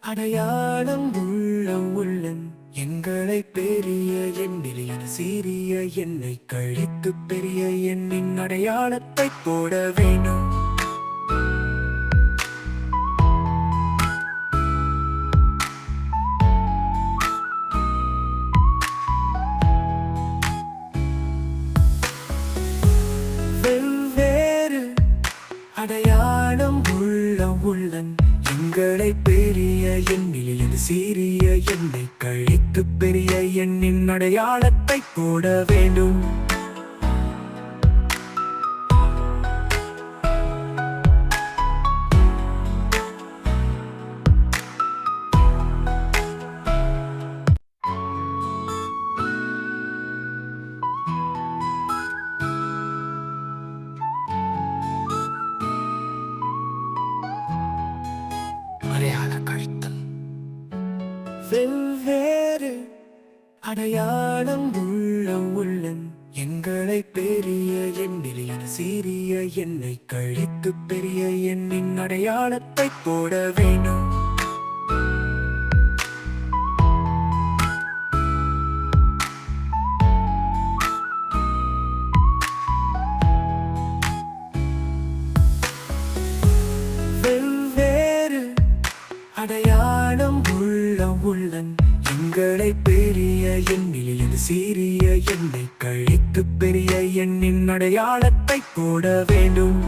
அடையாளம் உள்ள உள்ளன். எங்களை பெரிய எண்ணில் சீரிய எண்ணை கழித்து பெரிய எண்ணின் அடையாளத்தை போட வேண்டும். வெவ்வேறு அடையாளம் உள்ள உள்ளன். எங்களை பெரிய எண்ணில் சீரிய எண்ணை கழித்து பெரிய எண்ணின் அடையாளத்தை போட வேண்டும். வெவ்வேறு அடையாளம் உள்ள உள்ளன். எங்களை பெரிய எண்ணில் சீரிய எண்ணை கழித்து பெரிய எண்ணின் அடையாளத்தை போட வேண்டும். எங்களை பெரிய எண்ணில் சீரிய எண்ணை கழித்து பெரிய எண்ணின் அடையாளத்தை போட வேண்டும்.